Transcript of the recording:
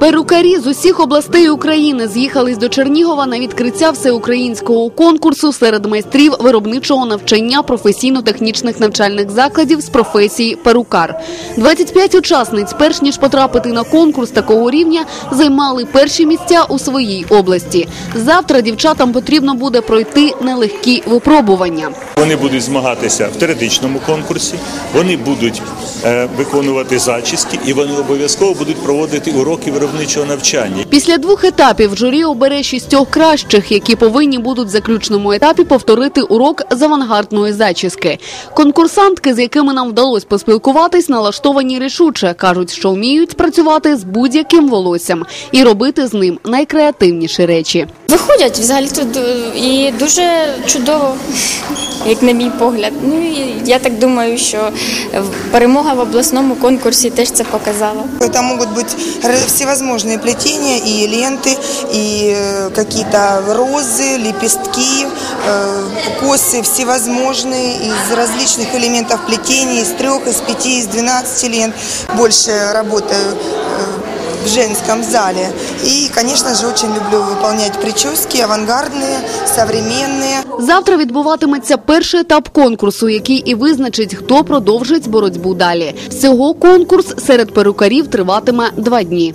Перукарі з усіх областей України з'їхались до Чернігова на відкриття всеукраїнського конкурсу серед майстрів виробничого навчання професійно-технічних навчальних закладів з професії перукар. 25 учасниць, перш ніж потрапити на конкурс такого рівня, займали перші місця у своїй області. Завтра дівчатам потрібно буде пройти нелегкі випробування. Вони будуть змагатися в теоретичному конкурсі, вони будуть виконувати зачіски і вони обов'язково будуть проводити уроки виробничого навчання. Після двох етапів журі обере шістьох кращих, які повинні будуть в заключному етапі повторити урок з авангардної зачіски. Конкурсантки, з якими нам вдалося поспілкуватись, налаштовані рішуче. кажуть, що вміють працювати з будь-яким волоссям і робити з ним найкреативніші речі. Виходять взагалі тут е, і дуже чудово, як на мій погляд. Ну і я так думаю, що е, перемога в обласному конкурсі теж це показала. Это могут быть р- всевозможные плетения и ленты, и э, какие-то розы, лепестки, э, косы всевозможные из различных элементов плетения, из трех, из пяти, из двенадцати лент. Больше работаю э, в женском зале. И, конечно же, очень люблю выполнять прически авангардные, современные. Завтра відбуватиметься перший етап конкурсу, який і визначить, хто продовжить боротьбу далі. Всього конкурс серед перукарів триватиме два дні.